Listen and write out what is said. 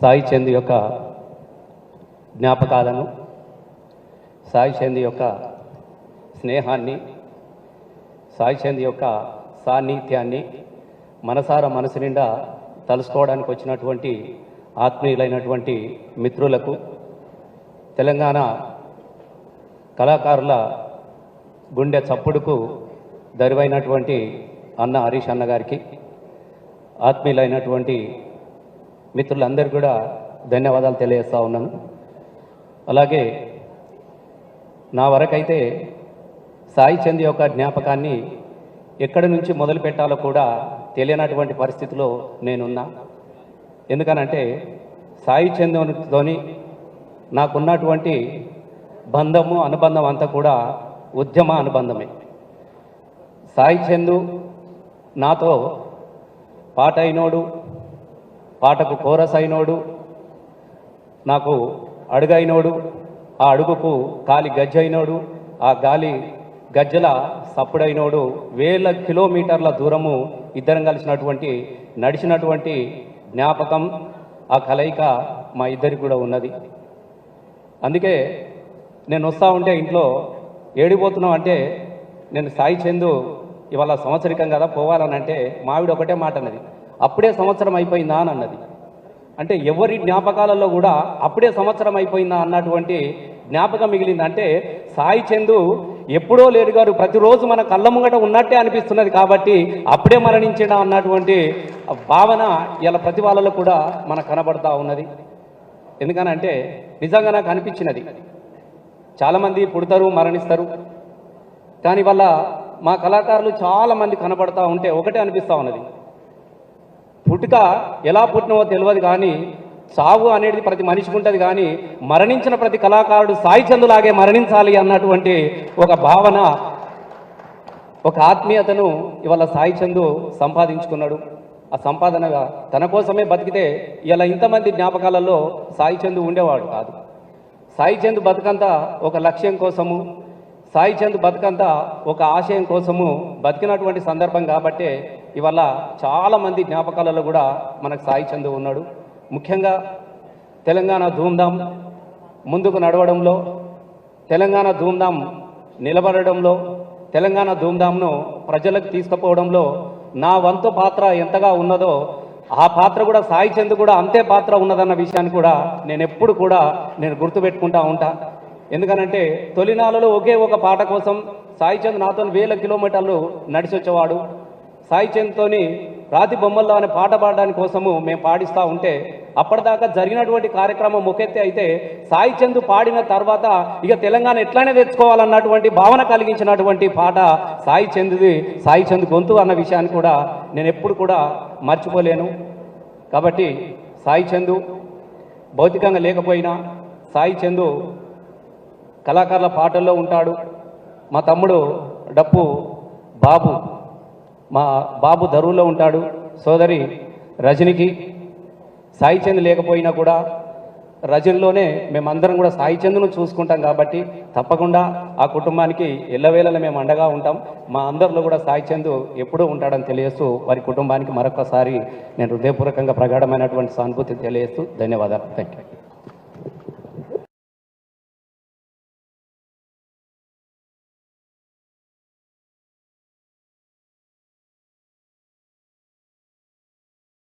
సాయి చంద్ యొక్క జ్ఞాపకాలను సాయి చంద్ యొక్క స్నేహాన్ని సాయి చంద్ యొక్క సాన్నిధ్యాన్ని మనసార మనసు నిండా తలుసుకోవడానికి వచ్చినటువంటి ఆత్మీయులైనటువంటి మిత్రులకు తెలంగాణ కళాకారుల గుండె చప్పుడుకు దరివైనటువంటి అన్న హరీష్ అన్నగారికి ఆత్మీయులైనటువంటి మిత్రులందరూ కూడా ధన్యవాదాలు తెలియజేస్తూ ఉన్నాను. అలాగే నా వరకైతే సాయి చంద్ యొక్క జ్ఞాపకాన్ని ఎక్కడి నుంచి మొదలు పెట్టాలో కూడా తెలియనటువంటి పరిస్థితిలో నేనున్నా. ఎందుకనంటే సాయి చంద్తోని నాకున్నటువంటి బంధము అనుబంధం అంతా కూడా ఉద్యమ అనుబంధమే. సాయి చందు నాతో పాటైనోడు పాటకు కోరస్ అయినోడు నాకు అడుగైనోడు ఆ అడుగుకు కాలి గజ్జ అయినోడు ఆ గాలి గజ్జల సప్పుడైనోడు వేల కిలోమీటర్ల దూరము ఇద్దరం కలిసినటువంటి నడిచినటువంటి జ్ఞాపకం ఆ కలయిక మా ఇద్దరికి కూడా ఉన్నది. అందుకే నేను వస్తా ఉంటే ఇంట్లో ఏడిపోతున్నావు అంటే నేను సాయి చందు ఇవాళ సంవత్సరికం కదా పోవాలని అంటే మావిడ ఒకటే మాట అన్నది అప్పుడే సంవత్సరం అయిపోయిందా అని అన్నది. అంటే ఎవరి జ్ఞాపకాలలో కూడా అప్పుడే సంవత్సరం అయిపోయిందా అన్నటువంటి జ్ఞాపకం మిగిలింది. అంటే సాయి చందు ఎప్పుడో లేడు గారు ప్రతిరోజు మన కళ్ళ ముంగట ఉన్నట్టే అనిపిస్తున్నది కాబట్టి అప్పుడే మరణించడా అన్నటువంటి భావన ఇలా ప్రతి వాళ్ళలో కూడా మనకు కనబడతా ఉన్నది. ఎందుకనంటే నిజంగా నాకు అనిపించినది. చాలామంది పుడతారు మరణిస్తారు. కానీ మా కళాకారులు చాలామంది కనబడతా ఉంటే ఒకటే అనిపిస్తూ ఉన్నది. పుట్టుక ఎలా పుట్టినవో తెలియదు కానీ సావు అనేది ప్రతి మనిషికి ఉంటుంది కానీ మరణించిన ప్రతి కళాకారుడు సాయి చందులాగే మరణించాలి అన్నటువంటి ఒక భావన ఒక ఆత్మీయతను ఇవాళ సాయి చందు సంపాదించుకున్నాడు. ఆ సంపాదనగా తన కోసమే బతికితే ఇలా ఇంతమంది జ్ఞాపకాలలో సాయి చందు ఉండేవాడు కాదు. సాయి చంద్ బతుకంతా ఒక లక్ష్యం కోసము సాయి చంద్ బతుకంతా ఒక ఆశయం కోసము బతికినటువంటి సందర్భం కాబట్టే ఇవాళ చాలామంది జ్ఞాపకాలలో కూడా మనకు సాయి చందు ఉన్నాడు. ముఖ్యంగా తెలంగాణ ధూమ్ధాం ముందుకు నడవడంలో తెలంగాణ ధూమ్ధాం నిలబడడంలో తెలంగాణ ధూమ్ధాంను ప్రజలకు తీసుకుపోవడంలో నా వంతు పాత్ర ఎంతగా ఉన్నదో ఆ పాత్ర కూడా సాయి చంద్ కూడా అంతే పాత్ర ఉన్నదన్న విషయాన్ని కూడా నేను ఎప్పుడు కూడా నేను గుర్తుపెట్టుకుంటా ఉంటా. ఎందుకనంటే తొలినాలలో ఒకే ఒక పాట కోసం సాయి చంద్ నాతో వేల కిలోమీటర్లు నడిచొచ్చేవాడు. సాయి చంద్తోని రాతి బొమ్మల్లో అనే పాట పాడడానికి కోసము మేము పాడిస్తూ ఉంటే అప్పటిదాకా జరిగినటువంటి కార్యక్రమం ముఖెత్తి అయితే సాయి చంద్ పాడిన తర్వాత ఇక తెలంగాణ ఎట్లానే తెచ్చుకోవాలన్నటువంటి భావన కలిగించినటువంటి పాట సాయి చంద్ది సాయి చంద్ గొంతు అన్న విషయాన్ని కూడా నేను ఎప్పుడు కూడా మర్చిపోలేను. కాబట్టి సాయి చందు భౌతికంగా లేకపోయినా సాయి చందు కళాకారుల పాటల్లో ఉంటాడు. మా తమ్ముడు డప్పు బాబు. మా బాబు దరువులో ఉంటాడు. సోదరి రజనికి సాయి చంద్ లేకపోయినా కూడా రజన్లోనే మేమందరం కూడా సాయి చంద్ను చూసుకుంటాం కాబట్టి తప్పకుండా ఆ కుటుంబానికి ఎల్లవేళలా మేము అండగా ఉంటాం. మా అందరిలో కూడా సాయి చంద్ ఎప్పుడూ ఉంటాడని తెలియస్తూ వారి కుటుంబానికి మరొకసారి నేను హృదయపూర్వకంగా ప్రగాఢమైనటువంటి సానుభూతి తెలియజేస్తూ ధన్యవాదాలు. Thank you